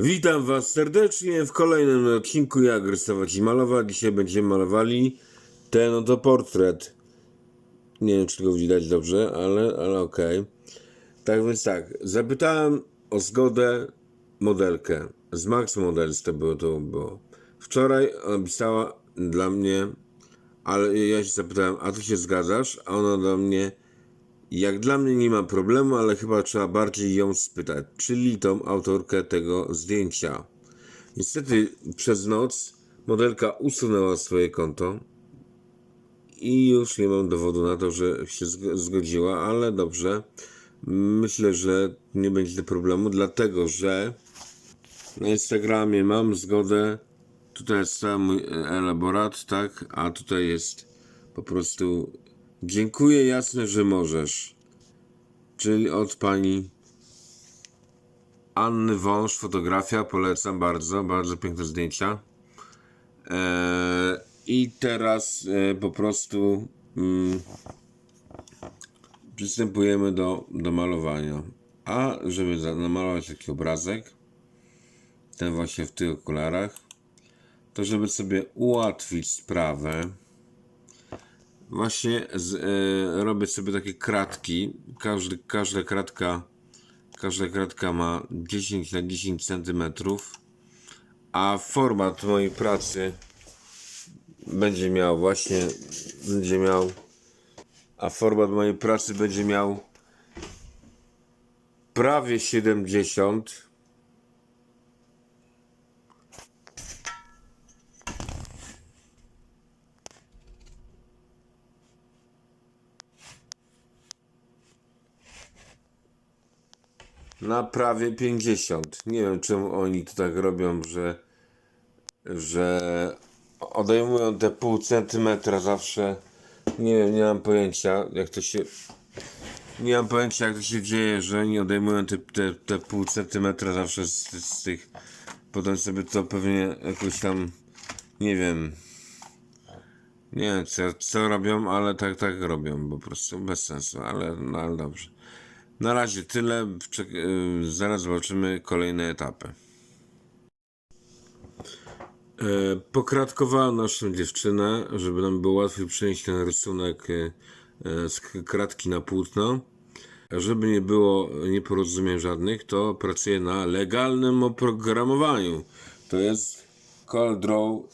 Witam Was serdecznie w kolejnym odcinku Jak rysować i malować. Dzisiaj będziemy malowali ten oto portret. Nie wiem, czy go widać dobrze, ale, ale okej. Tak więc tak, zapytałem o zgodę modelkę. Z Max Models to było, to było. Wczoraj ona pisała dla mnie, ale ja się zapytałem, a ty się zgadzasz? A ona do mnie, jak dla mnie nie ma problemu, ale chyba trzeba bardziej ją spytać, czyli tą autorkę tego zdjęcia. Niestety przez noc modelka usunęła swoje konto i już nie mam dowodu na to, że się zg- zgodziła, ale dobrze. Myślę, że nie będzie problemu, dlatego że na Instagramie mam zgodę. Tutaj jest cały mój elaborat, tak? A tutaj jest po prostu dziękuję jasne, że możesz. Czyli od pani Anny Wąż, fotografia, polecam bardzo, bardzo piękne zdjęcia. Eee, I teraz e, po prostu mm, przystępujemy do, do malowania. A żeby namalować taki obrazek, ten właśnie w tych okularach, to żeby sobie ułatwić sprawę, właśnie z, e, robię sobie takie kratki. Każdy, każda kratka każda kratka ma 10 na 10 cm, a format mojej pracy będzie miał właśnie będzie miał a format mojej pracy będzie miał prawie 70 na prawie 50. Nie wiem czemu oni to tak robią, że że odejmują te pół centymetra zawsze. Nie wiem, nie mam pojęcia jak to się nie mam pojęcia jak to się dzieje, że oni odejmują te, te, te pół centymetra zawsze z, z tych potem sobie to pewnie jakoś tam nie wiem nie wiem co, co robią, ale tak tak robią po prostu bez sensu, ale, no, ale dobrze. Na razie tyle. Y, zaraz zobaczymy kolejne etapy. E, Pokratkowałem naszą dziewczynę, żeby nam było łatwiej przenieść ten rysunek e, e, z kratki na płótno. Żeby nie było nieporozumień żadnych, to pracuję na legalnym oprogramowaniu. To jest CorelDRAW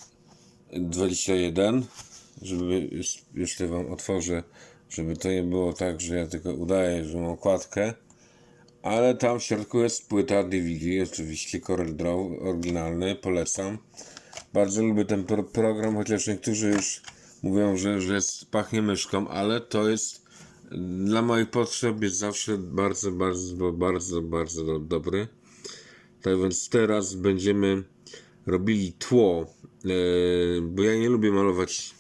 21, żeby to wam otworzę, żeby to nie było tak, że ja tylko udaję, że mam okładkę, ale tam w środku jest płyta DVD, oczywiście CorelDRAW oryginalny, polecam. Bardzo lubię ten pro program, chociaż niektórzy już mówią, że, że jest, pachnie myszką, ale to jest dla moich potrzeb jest zawsze bardzo, bardzo, bardzo, bardzo do, dobry. Tak więc teraz będziemy robili tło, e, bo ja nie lubię malować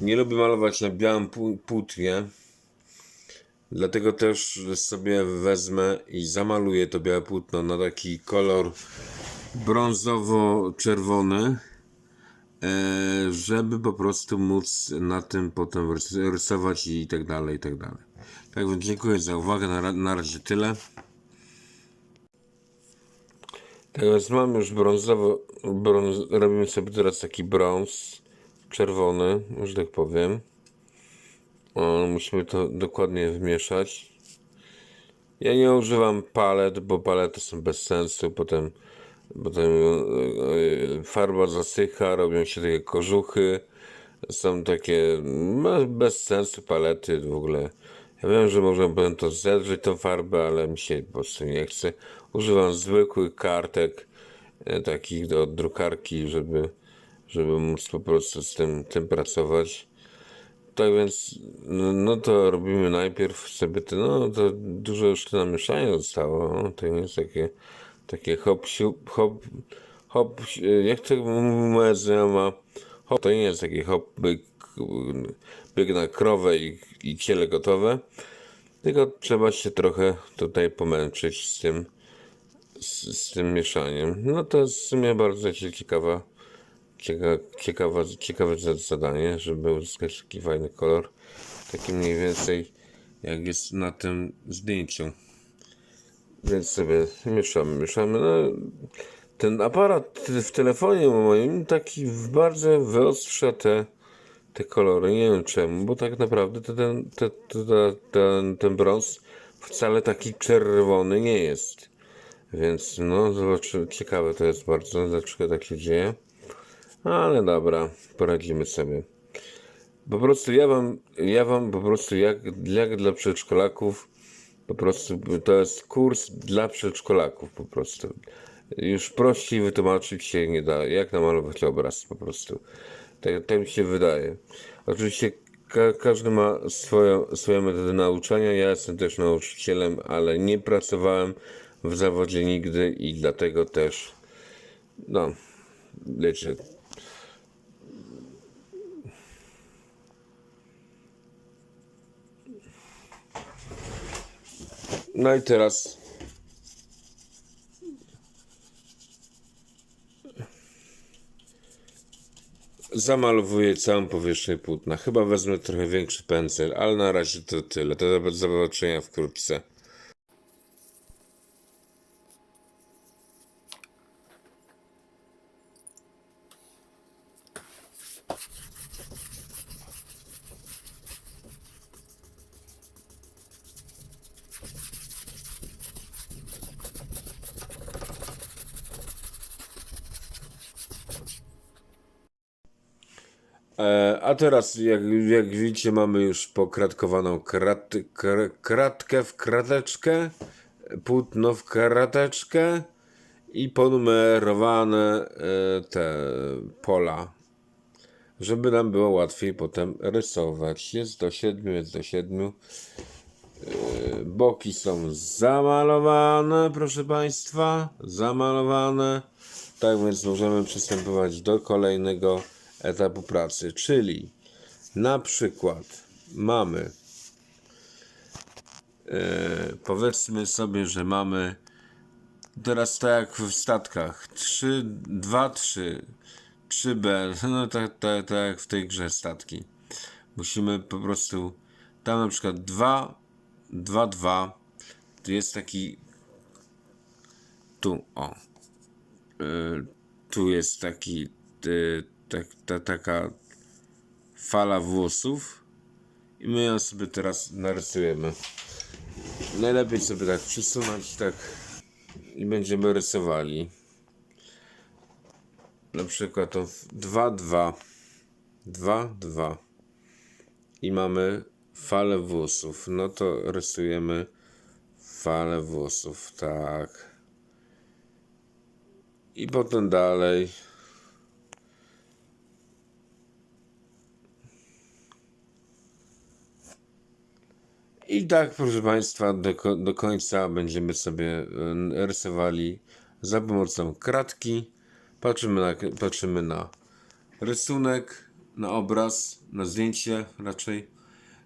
nie lubię malować na białym pł- płótnie. Dlatego też sobie wezmę i zamaluję to białe płótno na taki kolor brązowo-czerwony, e, żeby po prostu móc na tym potem rys- rysować i tak dalej, i tak dalej. Tak więc dziękuję za uwagę, na razie tyle. Tak więc mam już brązowo, brąz, robimy sobie teraz taki brąz czerwony, że tak powiem. O, musimy to dokładnie wmieszać. Ja nie używam palet, bo palety są bez sensu. Potem, potem e, e, farba zasycha, robią się takie kożuchy. Są takie no, bez sensu palety w ogóle. Ja wiem, że można potem to zedrzeć tą farbę, ale mi się po prostu nie chce. Używam zwykłych kartek, e, takich do drukarki, żeby, żeby móc po prostu z tym, tym pracować. Tak więc, no, no to robimy najpierw sobie te, no to dużo już tu namieszania zostało, no, to jest takie, takie hop, siup, hop, hop, jak to moja znajoma, hop, to nie jest taki hop, byk, byk na krowę i, i ciele gotowe, tylko trzeba się trochę tutaj pomęczyć z tym, z, z tym mieszaniem. No to jest w sumie bardzo ciekawa ciekawe za- zadanie, żeby uzyskać taki fajny kolor. Taki mniej więcej jak jest na tym zdjęciu. Więc sobie mieszamy, mieszamy. No, ten aparat w telefonie moim taki bardzo wyostrza te, te kolory. Nie wiem czemu, bo tak naprawdę to ten, te, te, te, ten, ten brąz wcale taki czerwony nie jest. Więc no, ciekawe to jest bardzo, dlaczego tak się dzieje. Ale dobra, poradzimy sobie. Po prostu ja wam, ja wam po prostu jak, jak dla przedszkolaków, po prostu to jest kurs dla przedszkolaków po prostu. Już prościej wytłumaczyć się nie da, jak namalować obraz po prostu. Tak, tak mi się wydaje. Oczywiście ka każdy ma swoją, swoją metodę nauczania. Ja jestem też nauczycielem, ale nie pracowałem w zawodzie nigdy i dlatego też, no, wiecie, No i teraz. Zamalowuję całą powierzchnię płótna. Chyba wezmę trochę większy pędzel, ale na razie to tyle. Do zobaczenia wkrótce. A teraz, jak, jak widzicie, mamy już pokratkowaną krat, kr, kratkę w krateczkę, płótno w krateczkę i ponumerowane e, te pola, żeby nam było łatwiej potem rysować. Jest do 7, jest do 7. E, boki są zamalowane, proszę Państwa, zamalowane. Tak więc możemy przystępować do kolejnego etapu pracy, czyli na przykład mamy e, powiedzmy sobie, że mamy teraz tak jak w statkach 3, 2, 3, 3B, no tak, tak, tak jak w tej grze statki. Musimy po prostu tam na przykład 2, 2, 2, tu jest taki tu, o, y, tu jest taki y, tak, ta, taka fala włosów i my ją sobie teraz narysujemy. Najlepiej sobie tak przysunąć tak i będziemy rysowali. Na przykład to 2, 2, 2, 2 i mamy falę włosów. No to rysujemy falę włosów, tak. I potem dalej. I tak, proszę Państwa, do, do końca będziemy sobie e, rysowali za pomocą kratki. Patrzymy na, patrzymy na rysunek, na obraz, na zdjęcie raczej.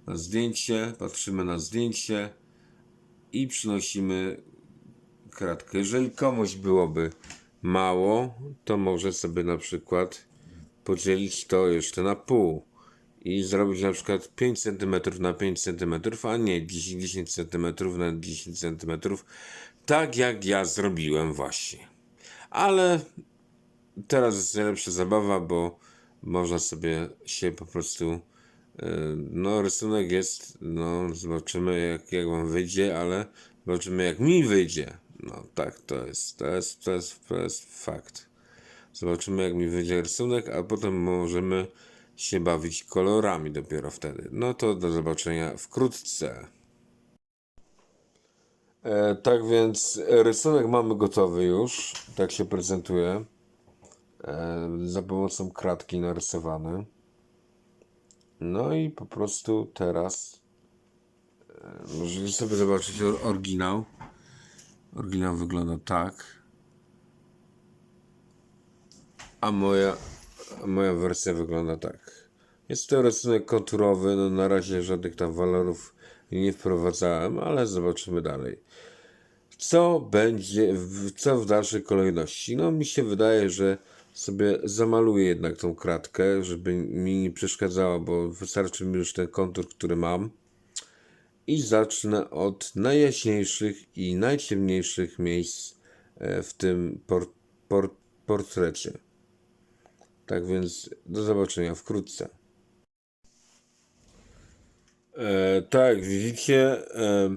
Na zdjęcie, patrzymy na zdjęcie i przynosimy kratkę. Jeżeli komuś byłoby mało, to może sobie na przykład podzielić to jeszcze na pół i zrobić na przykład 5 cm na 5 cm, a nie 10, 10 cm na 10 cm, tak jak ja zrobiłem właśnie. Ale teraz jest najlepsza zabawa, bo można sobie się po prostu yy, no rysunek jest, no zobaczymy jak, jak wam wyjdzie, ale zobaczymy jak mi wyjdzie. No tak, to jest, to jest, to jest, to jest fakt. Zobaczymy jak mi wyjdzie rysunek, a potem możemy się bawić kolorami dopiero wtedy. No to do zobaczenia wkrótce. E, tak więc rysunek mamy gotowy już. Tak się prezentuje. E, za pomocą kratki narysowany. No i po prostu teraz e, możecie sobie zobaczyć or- oryginał. Oryginał wygląda tak. A moja, moja wersja wygląda tak. Jest to rysunek konturowy, no na razie żadnych tam walorów nie wprowadzałem, ale zobaczymy dalej. Co będzie, co w dalszej kolejności? No mi się wydaje, że sobie zamaluję jednak tą kratkę, żeby mi nie przeszkadzała, bo wystarczy mi już ten kontur, który mam. i zacznę od najjaśniejszych i najciemniejszych miejsc e, w tym por, por, portrecie. Tak więc do zobaczenia wkrótce. E, tak, widzicie, e,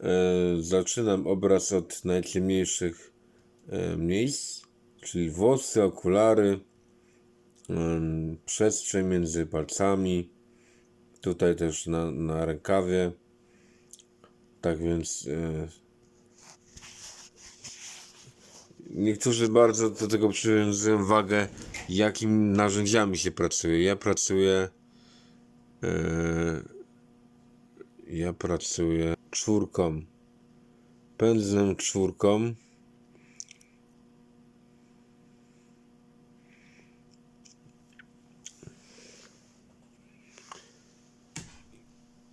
e, zaczynam obraz od najciemniejszych e, miejsc, czyli włosy, okulary, em, przestrzeń między palcami, tutaj też na, na rękawie. Tak więc e, niektórzy bardzo do tego przywiązują wagę, jakimi narzędziami się pracuje. Ja pracuję e, ja pracuję czwórką, pędzlem czwórką.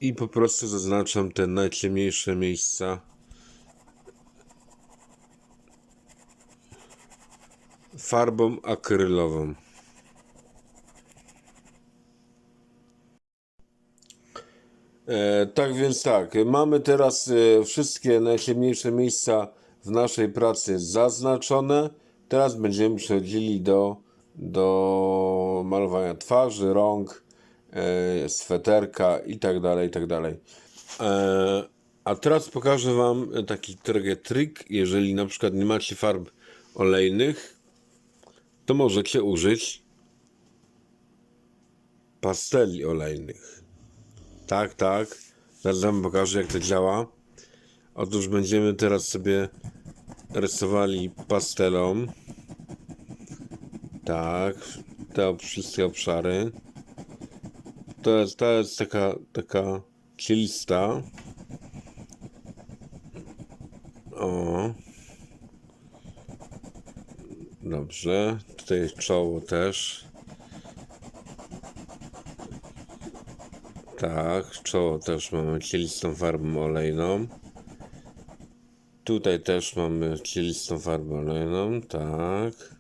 I po prostu zaznaczam te najciemniejsze miejsca. Farbą akrylową. E, tak więc tak, mamy teraz e, wszystkie najciemniejsze miejsca w naszej pracy zaznaczone. Teraz będziemy przechodzili do, do malowania twarzy, rąk, e, sweterka i tak dalej, i tak. E, a teraz pokażę Wam taki trochę trik, jeżeli na przykład nie macie farb olejnych, to możecie użyć pasteli olejnych. Tak, tak. Zaraz wam pokażę, jak to działa. Otóż będziemy teraz sobie rysowali pastelą. Tak, te wszystkie obszary. To jest, to jest taka, taka cielista. Dobrze. Tutaj czoło też. Tak, czoło też mamy cielistą farbą olejną. Tutaj też mamy cielistą farbę olejną, tak.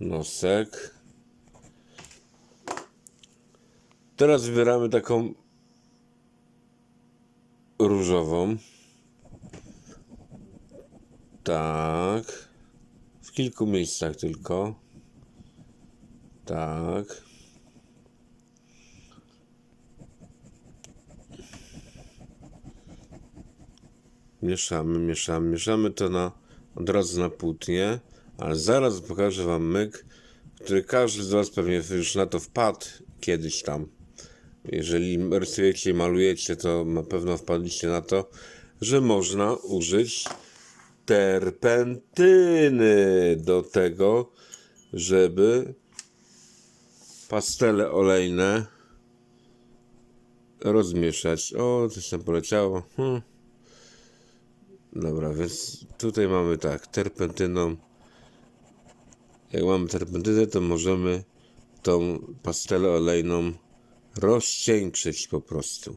Nosek. Teraz wybieramy taką różową. Tak. W kilku miejscach tylko. Tak. Mieszamy, mieszamy, mieszamy to na, od razu na płótnie, ale zaraz pokażę Wam myk, który każdy z Was pewnie już na to wpadł kiedyś tam. Jeżeli rysujecie malujecie, to na pewno wpadliście na to, że można użyć terpentyny do tego, żeby pastele olejne rozmieszać. O, coś tam poleciało. Hmm. Dobra, więc tutaj mamy tak, terpentyną. Jak mamy terpentynę, to możemy tą pastelę olejną rozcieńczyć po prostu.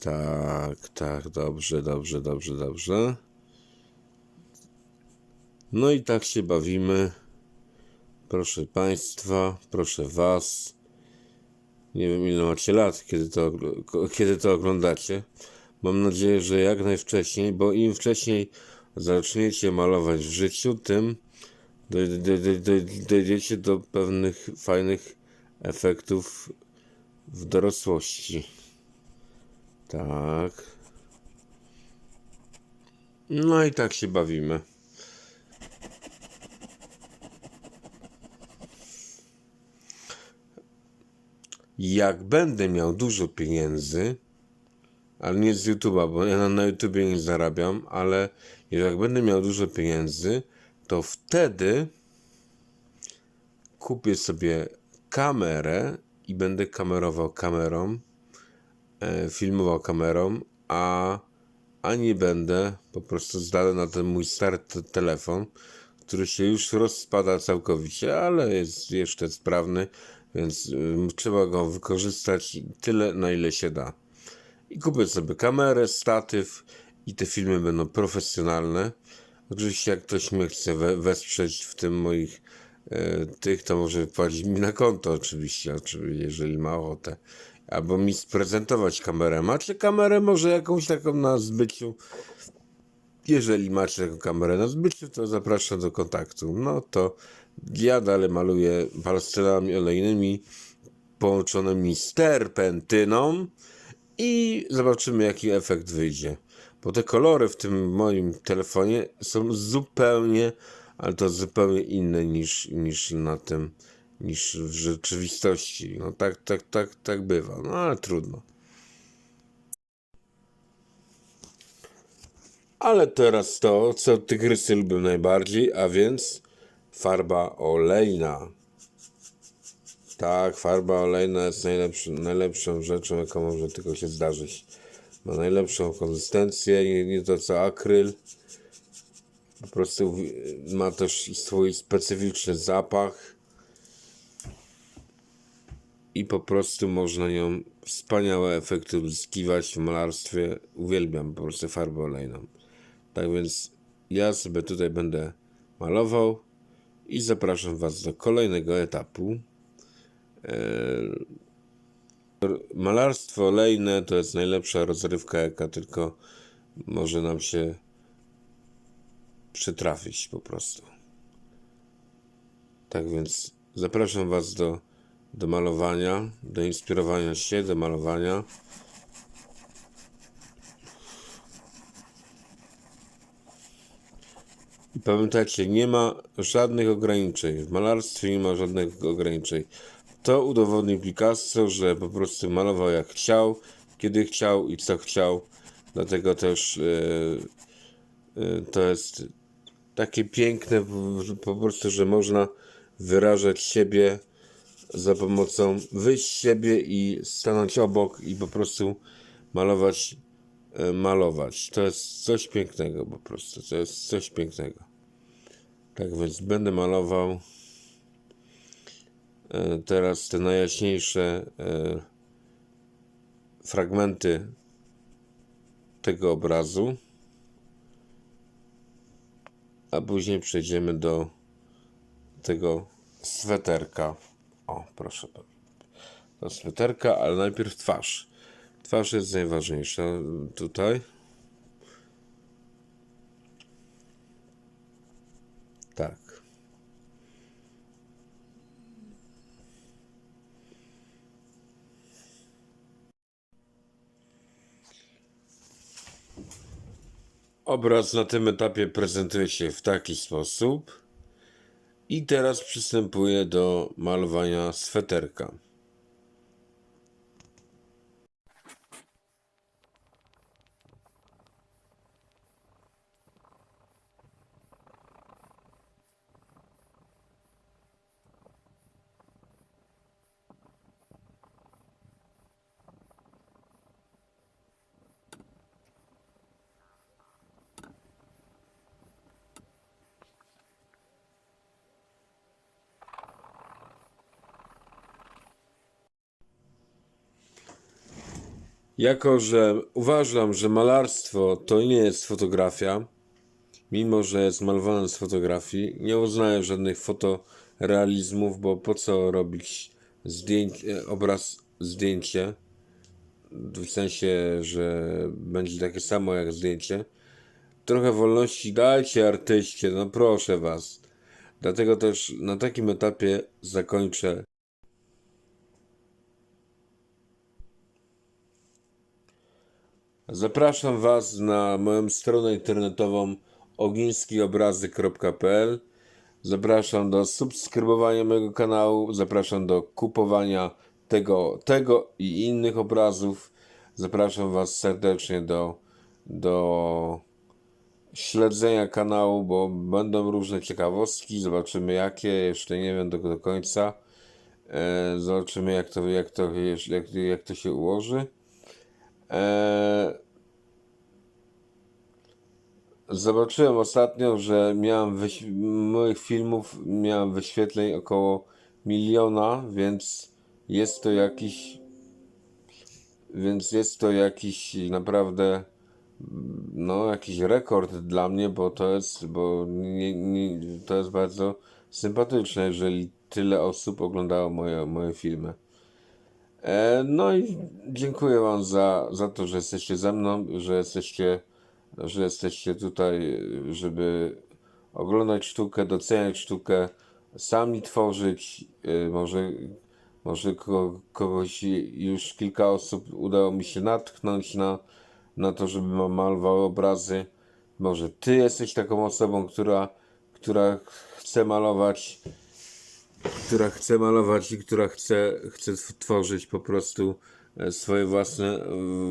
Tak, tak, dobrze, dobrze, dobrze, dobrze. No i tak się bawimy. Proszę Państwa, proszę Was. Nie wiem ile macie lat, kiedy to, kiedy to oglądacie. Mam nadzieję, że jak najwcześniej, bo im wcześniej zaczniecie malować w życiu, tym doj- doj- doj- doj- dojdziecie do pewnych fajnych efektów w dorosłości. Tak. No i tak się bawimy. Jak będę miał dużo pieniędzy, ale nie z YouTube'a, bo ja na, YouTubie nie zarabiam, ale jak będę miał dużo pieniędzy, to wtedy kupię sobie kamerę i będę kamerował kamerą, e, filmował kamerą, a, a nie będę po prostu zdany na ten mój stary te- telefon, który się już rozpada całkowicie, ale jest jeszcze sprawny, więc y, trzeba go wykorzystać tyle, na ile się da i kupię sobie kamerę, statyw i te filmy będą profesjonalne. Oczywiście jak ktoś mnie chce we, wesprzeć w tym moich e, tych, to może wpłacić mi na konto oczywiście, oczywiście, jeżeli ma ochotę. albo mi sprezentować kamerę. Macie kamerę może jakąś taką na zbyciu? Jeżeli macie taką kamerę na zbyciu, to zapraszam do kontaktu. No to ja dalej maluję pastelami olejnymi połączonymi z terpentyną i zobaczymy jaki efekt wyjdzie. Bo te kolory w tym moim telefonie są zupełnie, ale to zupełnie inne niż, niż na tym, niż w rzeczywistości. No tak, tak, tak, tak bywa. No ale trudno. Ale teraz to, co tygrysy lubią najbardziej, a więc farba olejna. Tak, farba olejna jest najlepszą rzeczą, jaka może tylko się zdarzyć. Ma najlepszą konsystencję, nie, nie to co akryl. Po prostu ma też swój specyficzny zapach. I po prostu można nią wspaniałe efekty uzyskiwać w malarstwie. Uwielbiam po prostu farbę olejną. Tak więc ja sobie tutaj będę malował i zapraszam Was do kolejnego etapu. Malarstwo olejne to jest najlepsza rozrywka, jaka tylko może nam się przytrafić po prostu. Tak więc zapraszam Was do, do malowania, do inspirowania się, do malowania. Pamiętajcie, nie ma żadnych ograniczeń. W malarstwie nie ma żadnych ograniczeń. To udowodnił Picasso, że po prostu malował jak chciał, kiedy chciał i co chciał. Dlatego też e, e, to jest takie piękne po- po prostu, że można wyrażać siebie za pomocą wyjść z siebie i stanąć obok i po prostu malować, e, malować. To jest coś pięknego po prostu, to jest coś pięknego. Tak więc będę malował e, teraz te najjaśniejsze e, fragmenty tego obrazu, a później przejdziemy do tego sweterka. O, proszę. Do sweterka, ale najpierw twarz. Twarz jest najważniejsza tutaj. Tak. Obraz na tym etapie prezentuje się w taki sposób. I teraz przystępuję do malowania sweterka. Jako, że uważam, że malarstwo to nie jest fotografia, mimo że jest malowane z fotografii, nie uznaję żadnych fotorealizmów, bo po co robić obraz, zdjęcie, w sensie, że będzie takie samo jak zdjęcie. Trochę wolności dajcie artyście, no proszę was. Dlatego też na takim etapie zakończę Zapraszam Was na moją stronę internetową ogińskiobrazy.pl Zapraszam do subskrybowania mojego kanału, zapraszam do kupowania tego, tego i innych obrazów. Zapraszam Was serdecznie do, do śledzenia kanału, bo będą różne ciekawostki. Zobaczymy jakie, jeszcze nie wiem do, do końca. E, zobaczymy jak to, jak, to, jak, jak to się ułoży. Eee, zobaczyłem ostatnio, że miałem moich filmów miałem wyświetleń około miliona, więc jest to jakiś więc jest to jakiś naprawdę no jakiś rekord dla mnie, bo to jest bo nie, nie, to jest bardzo sympatyczne, jeżeli tyle osób oglądało moje, moje filmy. E, no i dziękuję Wam za, za to, że jesteście ze mną, że jesteście, że jesteście tutaj, żeby oglądać sztukę, doceniać sztukę, sami tworzyć. E, może może ko kogoś już kilka osób udało mi się natchnąć na, na to, żeby ma- malował obrazy. Może Ty jesteś taką osobą, która, która chce malować która chce malować i która chce, chce tworzyć po prostu e, swoje własne,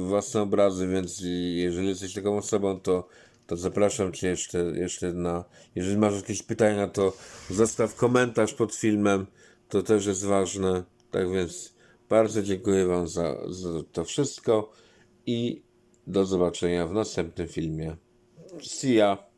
własne obrazy, więc jeżeli jesteś taką osobą, to, to zapraszam Cię jeszcze, jeszcze na... Jeżeli masz jakieś pytania, to zostaw komentarz pod filmem, to też jest ważne. Tak więc bardzo dziękuję Wam za, za to wszystko i do zobaczenia w następnym filmie. See ya!